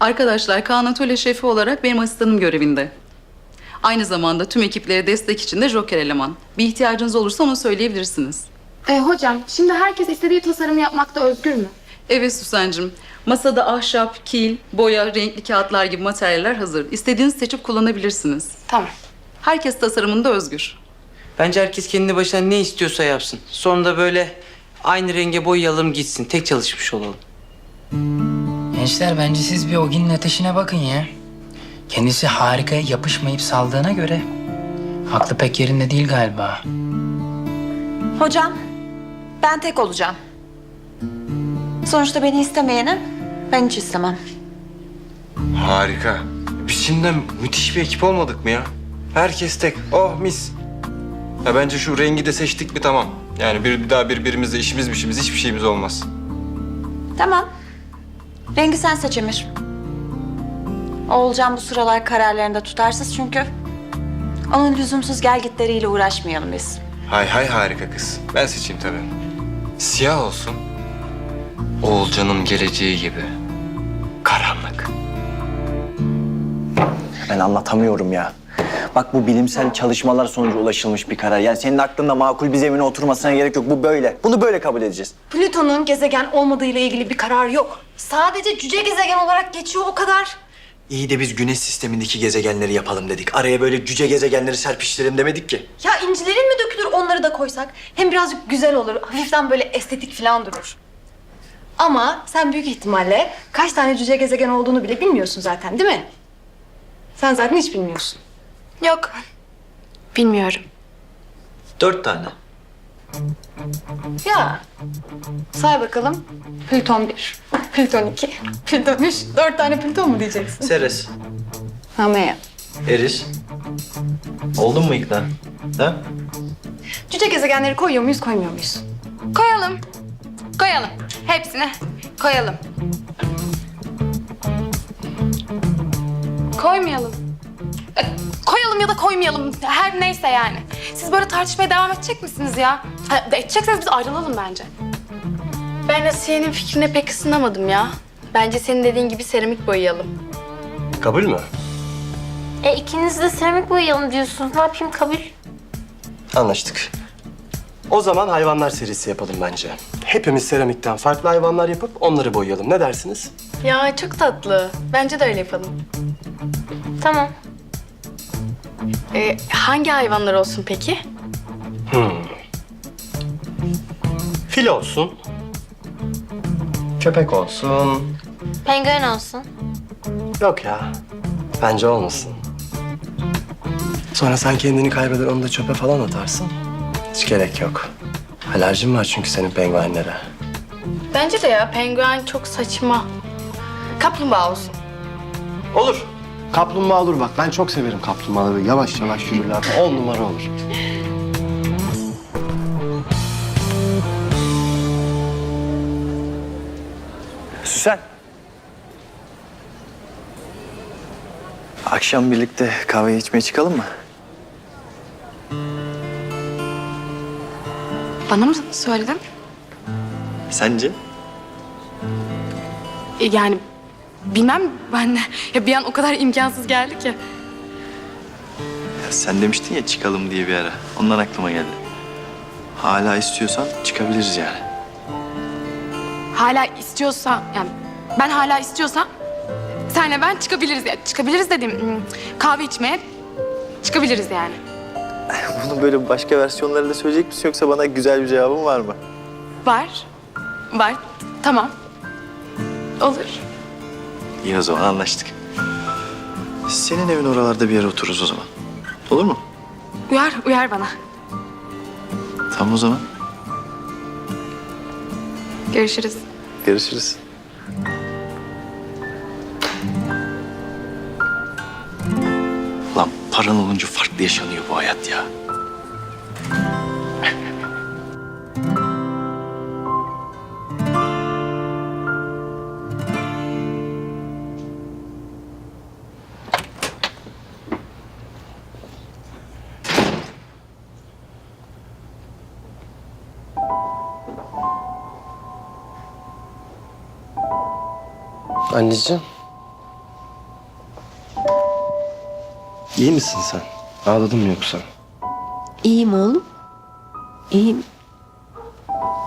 Arkadaşlar Kaan Atölye şefi olarak benim asistanım görevinde. Aynı zamanda tüm ekiplere destek için de joker eleman. Bir ihtiyacınız olursa onu söyleyebilirsiniz. E, hocam şimdi herkes istediği tasarımı yapmakta özgür mü? Evet Süsen'cim. Masada ahşap, kil, boya, renkli kağıtlar gibi materyaller hazır. İstediğinizi seçip kullanabilirsiniz. Tamam. Herkes tasarımında özgür. Bence herkes kendi başına ne istiyorsa yapsın. Sonra da böyle aynı renge boyayalım gitsin. Tek çalışmış olalım. Gençler bence siz bir Ogin'in ateşine bakın ya. Kendisi harikaya yapışmayıp saldığına göre aklı pek yerinde değil galiba. Hocam, ben tek olacağım. Sonuçta beni istemeyeni ben hiç istemem. Harika. Biz şimdiden müthiş bir ekip olmadık mı ya? Herkes tek. Oh mis. Ya bence şu rengi de seçtik mi tamam. Yani bir, bir daha birbirimizle işimiz işimiz hiçbir şeyimiz olmaz. Tamam. Rengi sen seç Emir. Oğulcan bu sıralar kararlarında tutarsız çünkü. Onun lüzumsuz gelgitleriyle uğraşmayalım biz. Hay hay harika kız. Ben seçeyim tabii. Siyah olsun. Oğulcan'ın geleceği gibi. Karanlık. Ben anlatamıyorum ya. Bak bu bilimsel çalışmalar sonucu ulaşılmış bir karar. Yani senin aklında makul bir zemine oturmasına gerek yok. Bu böyle. Bunu böyle kabul edeceğiz. Plüton'un gezegen olmadığı ile ilgili bir karar yok. Sadece cüce gezegen olarak geçiyor o kadar. İyi de biz güneş sistemindeki gezegenleri yapalım dedik. Araya böyle cüce gezegenleri serpiştirelim demedik ki. Ya incilerin mi dökülür onları da koysak? Hem birazcık güzel olur, hafiften böyle estetik falan durur. Ama sen büyük ihtimalle kaç tane cüce gezegen olduğunu bile bilmiyorsun zaten değil mi? Sen zaten hiç bilmiyorsun. Yok. Bilmiyorum. Dört tane. Ya say bakalım. Plüton 1, Plüton 2, Plüton 3, dört tane Plüton mu diyeceksin? Ceres, Hamaya. Eris. Oldun mu ikna? Ha? Cüce gezegenleri koyuyor muyuz, koymuyor muyuz? Koyalım. Koyalım. Hepsini koyalım. Koymayalım. Da koymayalım. Her neyse yani. Siz böyle tartışmaya devam edecek misiniz ya? Ha, edecekseniz biz ayrılalım bence. Ben Asiye'nin fikrine pek ısınamadım ya. Bence senin dediğin gibi seramik boyayalım. Kabul mü? E ikiniz de seramik boyayalım diyorsunuz. Ne yapayım kabul? Anlaştık. O zaman hayvanlar serisi yapalım bence. Hepimiz seramikten farklı hayvanlar yapıp onları boyayalım. Ne dersiniz? Ya çok tatlı. Bence de öyle yapalım. Tamam. E, hangi hayvanlar olsun peki? Fil olsun. Köpek olsun. Penguen olsun. Yok ya. Bence olmasın. Sonra sen kendini kaybeder onu da çöpe falan atarsın. Hiç gerek yok. Alerjin var çünkü senin penguenlere. Bence de ya penguen çok saçma. Kaplumbağa olsun. Olur. Kaplumbağa olur bak. Ben çok severim kaplumbağaları. Yavaş yavaş yürürler. On numara olur. Süsen. Akşam birlikte kahve içmeye çıkalım mı? Bana mı söyledin? Sence? E, Yani bilmem ben de. Ya bir an o kadar imkansız geldi ki. Ya sen demiştin ya çıkalım diye bir ara. Ondan aklıma geldi. Hala istiyorsan çıkabiliriz yani. Hala istiyorsa yani ben hala istiyorsam senle ben çıkabiliriz. Ya, çıkabiliriz dedim. hmm, Kahve içmeye çıkabiliriz yani. Bunu böyle başka versiyonlarıyla söyleyecek misin yoksa bana güzel bir cevabın var mı? Var. Var. Tamam. Olur. İyi o zaman anlaştık. Senin evin oralarda bir yere otururuz o zaman. Olur mu? Uyar, uyar bana. Tamam o zaman. Görüşürüz. Görüşürüz. Lan paran olunca farklı yaşanıyor bu hayat ya. Anneciğim. İyi misin sen? Ağladın mı yoksa? İyiyim oğlum. İyiyim.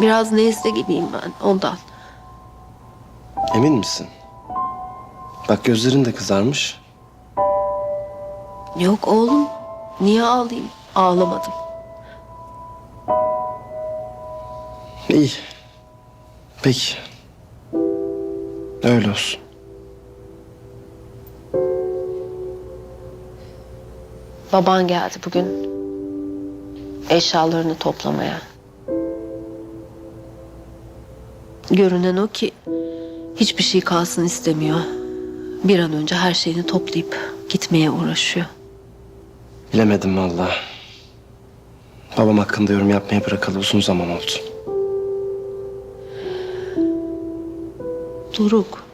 Biraz nezle gibiyim ben ondan. Emin misin? Bak gözlerin de kızarmış. Yok oğlum. Niye ağlayayım? Ağlamadım. İyi. Peki. Öyle olsun. Baban geldi bugün. Eşyalarını toplamaya. Görünen o ki hiçbir şey kalsın istemiyor. Bir an önce her şeyini toplayıp gitmeye uğraşıyor. Bilemedim vallahi. Babam hakkında yorum yapmaya bırakalı uzun zaman oldu. Doruk.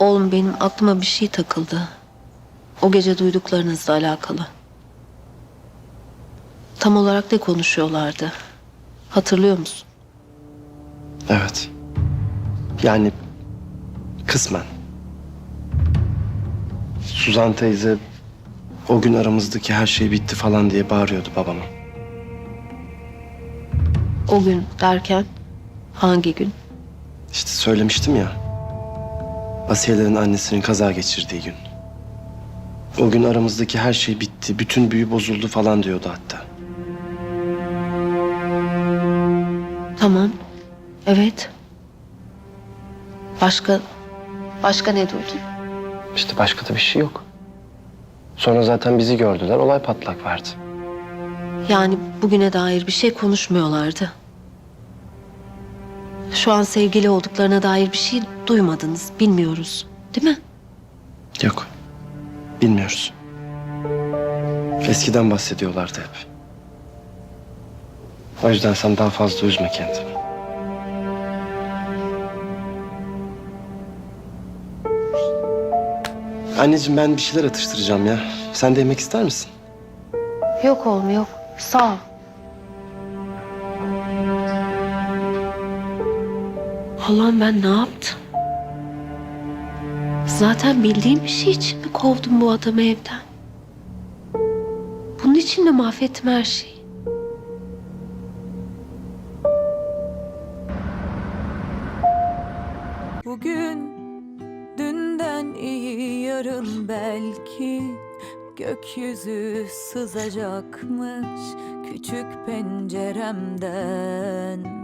Oğlum benim aklıma bir şey takıldı. O gece duyduklarınızla alakalı. Tam olarak ne konuşuyorlardı? Hatırlıyor musun? Evet. Yani kısmen. Suzan teyze o gün aramızdaki her şey bitti falan diye bağırıyordu babama. O gün derken hangi gün? İşte söylemiştim ya. Asiyelerin annesinin kaza geçirdiği gün. O gün aramızdaki her şey bitti. Bütün büyü bozuldu falan diyordu hatta. Tamam. Evet. Başka başka ne duydun? İşte başka da bir şey yok. Sonra zaten bizi gördüler. Olay patlak verdi. Yani bugüne dair bir şey konuşmuyorlardı. Şu an sevgili olduklarına dair bir şey duymadınız. Bilmiyoruz. Değil mi? Yok. Bilmiyoruz. Eskiden bahsediyorlardı hep. O yüzden sen daha fazla üzme kendini. Anneciğim ben bir şeyler atıştıracağım ya. Sen de yemek ister misin? Yok oğlum yok. Sağ ol. Allah'ım ben ne yaptım? Zaten bildiğim bir şey için mi kovdum bu adamı evden? Bunun için mi mahvettim her şeyi? Bugün dünden iyi yarın belki gökyüzü sızacakmış küçük penceremden.